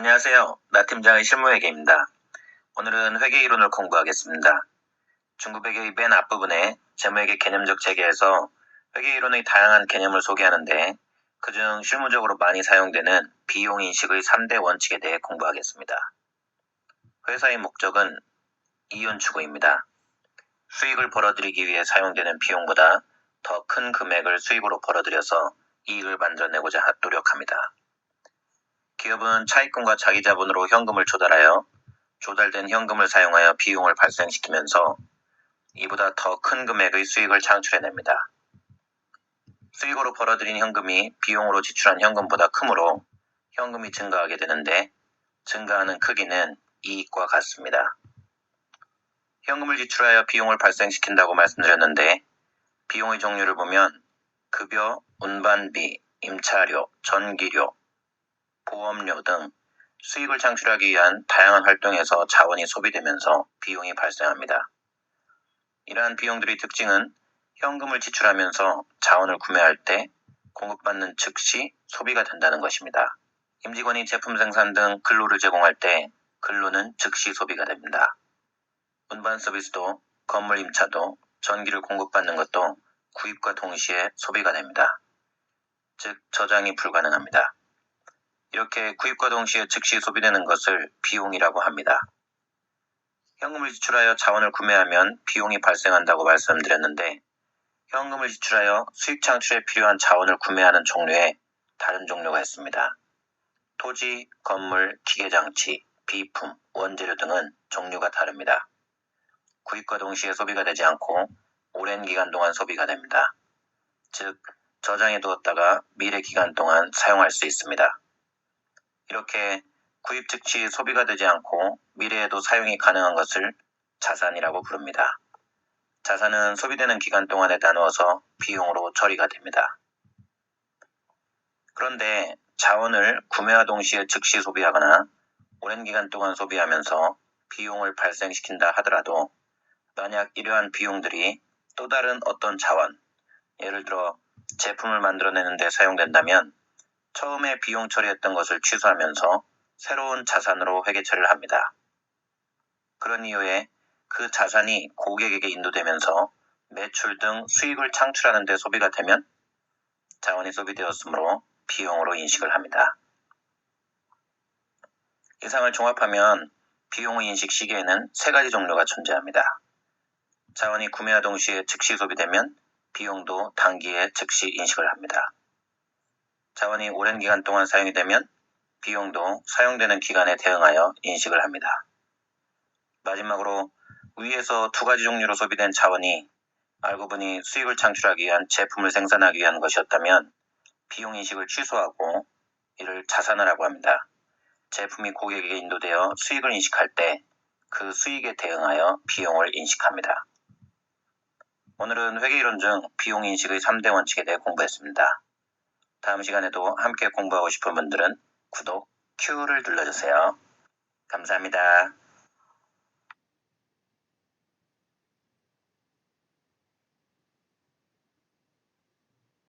안녕하세요. 나 팀장의 실무회계입니다. 오늘은 회계 이론을 공부하겠습니다. 중급회계의 맨 앞부분에 재무회계 개념적 체계에서 회계 이론의 다양한 개념을 소개하는데 그중 실무적으로 많이 사용되는 비용 인식의 3대 원칙에 대해 공부하겠습니다. 회사의 목적은 이윤 추구입니다. 수익을 벌어들이기 위해 사용되는 비용보다 더 큰 금액을 수익으로 벌어들여서 이익을 만들어내고자 하- 노력합니다. 기업은 차입금과 자기 자본으로 현금을 조달하여 조달된 현금을 사용하여 비용을 발생시키면서 이보다 더 큰 금액의 수익을 창출해냅니다. 수익으로 벌어들인 현금이 비용으로 지출한 현금보다 크므로 현금이 증가하게 되는데 증가하는 크기는 이익과 같습니다. 현금을 지출하여 비용을 발생시킨다고 말씀드렸는데 비용의 종류를 보면 급여, 운반비, 임차료, 전기료, 보험료 등 수익을 창출하기 위한 다양한 활동에서 자원이 소비되면서 비용이 발생합니다. 이러한 비용들의 특징은 현금을 지출하면서 자원을 구매할 때 공급받는 즉시 소비가 된다는 것입니다. 임직원이 제품 생산 등 근로를 제공할 때 근로는 즉시 소비가 됩니다. 운반 서비스도 건물 임차도 전기를 공급받는 것도 구입과 동시에 소비가 됩니다. 즉 저장이 불가능합니다. 이렇게 구입과 동시에 즉시 소비되는 것을 비용이라고 합니다. 현금을 지출하여 자원을 구매하면 비용이 발생한다고 말씀드렸는데 현금을 지출하여 수익 창출에 필요한 자원을 구매하는 종류에 다른 종류가 있습니다. 토지, 건물, 기계장치, 비품, 원재료 등은 종류가 다릅니다. 구입과 동시에 소비가 되지 않고 오랜 기간 동안 소비가 됩니다. 즉, 저장해 두었다가 미래 기간 동안 사용할 수 있습니다. 이렇게 구입 즉시 소비가 되지 않고 미래에도 사용이 가능한 것을 자산이라고 부릅니다. 자산은 소비되는 기간 동안에 나누어서 비용으로 처리가 됩니다. 그런데 자원을 구매와 동시에 즉시 소비하거나 오랜 기간 동안 소비하면서 비용을 발생시킨다 하더라도 만약 이러한 비용들이 또 다른 어떤 자원, 예를 들어 제품을 만들어내는 데 사용된다면 처음에 비용 처리했던 것을 취소하면서 새로운 자산으로 회계 처리를 합니다. 그런 이유에 그 자산이 고객에게 인도되면서 매출 등 수익을 창출하는 데 소비가 되면 자원이 소비되었으므로 비용으로 인식을 합니다. 이상을 종합하면 비용의 인식 시기에는 세 가지 종류가 존재합니다. 자원이 구매와 동시에 즉시 소비되면 비용도 단기에 즉시 인식을 합니다. 자원이 오랜 기간 동안 사용이 되면 비용도 사용되는 기간에 대응하여 인식을 합니다. 마지막으로 위에서 두 가지 종류로 소비된 자원이 알고 보니 수익을 창출하기 위한 제품을 생산하기 위한 것이었다면 비용 인식을 취소하고 이를 자산화라고 합니다. 제품이 고객에게 인도되어 수익을 인식할 때 그 수익에 대응하여 비용을 인식합니다. 오늘은 회계이론 중 비용 인식의 3대 원칙에 대해 공부했습니다. 다음 시간에도 함께 공부하고 싶은 분들은 구독, Q를 눌러주세요. 감사합니다.